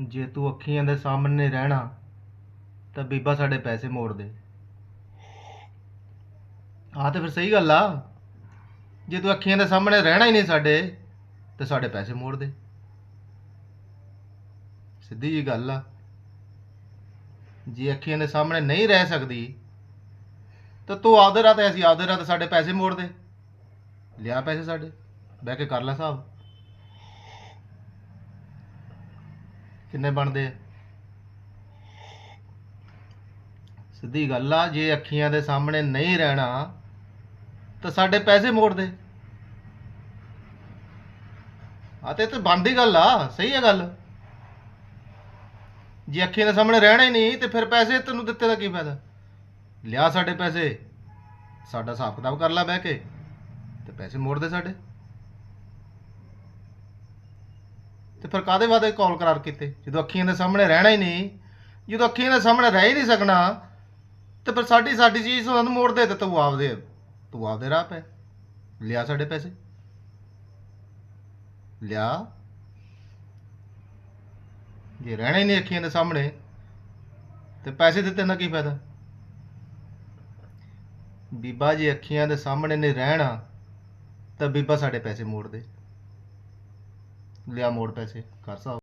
ਜੇ ਤੂੰ ਅੱਖੀਆਂ ਦੇ ਸਾਹਮਣੇ ਰਹਿਣਾ, ਤਾਂ ਬੀਬਾ ਸਾਡੇ ਪੈਸੇ ਮੋੜ ਦੇ। ਆਹ ਤੇ ਫਿਰ ਸਹੀ ਗੱਲ ਆ। ਜੇ ਤੂੰ ਅੱਖੀਆਂ ਦੇ ਸਾਹਮਣੇ ਰਹਿਣਾ ਹੀ ਨਹੀਂ ਸਾਡੇ, ਤੇ ਸਾਡੇ ਪੈਸੇ ਮੋੜ ਦੇ। ਸਿੱਧੀ ਜੀ ਗੱਲ ਆ। ਜੇ ਅੱਖੀਆਂ ਦੇ ਸਾਹਮਣੇ ਨਹੀਂ ਰਹਿ ਸਕਦੀ, ਤਾਂ ਤੂੰ ਆਪਦੇ ਰਾਹ ਤੇ ਅਸੀਂ ਆਪਦੇ ਰਾਹ ਤੇ ਸਾਡੇ ਪੈਸੇ ਮੋੜ ਦੇ। ਲਿਆ ਪੈਸੇ ਸਾਡੇ, ਬਹਿ ਕੇ ਕਰ ਲੈ ਹਿਸਾਬ। ਕਿੰਨੇ ਬਣਦੇ ਆ? ਸਿੱਧੀ ਗੱਲ ਆ, ਜੇ ਅੱਖੀਆਂ ਦੇ ਸਾਹਮਣੇ ਨਹੀਂ ਰਹਿਣਾ, ਤਾਂ ਸਾਡੇ ਪੈਸੇ ਮੋੜ ਦੇ। ਆ ਤੇ ਤੇ ਬਣਦੀ ਗੱਲ ਆ, ਸਹੀ ਹੈ ਗੱਲ। ਜੇ ਅੱਖੀਆਂ ਦੇ ਸਾਹਮਣੇ ਰਹਿਣਾ ਹੀ ਨਹੀਂ, ਤੇ ਫਿਰ ਪੈਸੇ ਤੈਨੂੰ ਦਿੱਤੇ ਦਾ ਕੀ ਫਾਇਦਾ? ਲਿਆ ਸਾਡੇ ਪੈਸੇ, ਸਾਡਾ ਹਿਸਾਬ ਕਿਤਾਬ ਕਰ ਲੈ ਬਹਿ ਕੇ, ਤੇ ਪੈਸੇ ਮੋੜ ਦੇ ਸਾਡੇ। ਤੇ ਫਿਰ ਕਾਦੇ ਵਾਦੇ ਕਾਲ ਕਰਾਰ ਕੀਤੇ? ਜਦੋਂ ਅੱਖੀਆਂ ਦੇ ਸਾਹਮਣੇ ਰਹਿਣਾ ਹੀ ਨਹੀਂ, ਜਦੋਂ ਅੱਖੀਆਂ ਦੇ ਸਾਹਮਣੇ ਰਹਿ ਹੀ ਨਹੀਂ ਸਕਣਾ, ਤੇ ਫਿਰ ਸਾਡੀ ਸਾਡੀ ਚੀਜ਼ ਉਹਨਾਂ ਨੂੰ ਮੋੜ ਦੇ ਤੇ ਤੂੰ ਆਪਦੇ ਤੂੰ ਆਪਦੇ ਰਾਹ ਪੈ। ਲਿਆ ਸਾਡੇ ਪੈਸੇ। ਲਿਆ। ਜੇ ਰਹਿਣਾ ਹੀ ਨਹੀਂ ਅੱਖੀਆਂ ਦੇ ਸਾਹਮਣੇ, ਤੇ ਪੈਸੇ ਦਿੱਤੇ ਨਾ ਕੀ ਫਾਇਦਾ? ਬੀਬਾ ਜੀ ਅੱਖੀਆਂ ਦੇ ਸਾਹਮਣੇ ਨਹੀਂ ਰਹਿਣਾ, ਤਾਂ ਬੀਬਾ ਸਾਡੇ ਪੈਸੇ ਮੋੜ ਦੇ। ਲਿਆ ਮੋੜ ਪੈਸੇ ਕਰ ਹਿਸਾਬ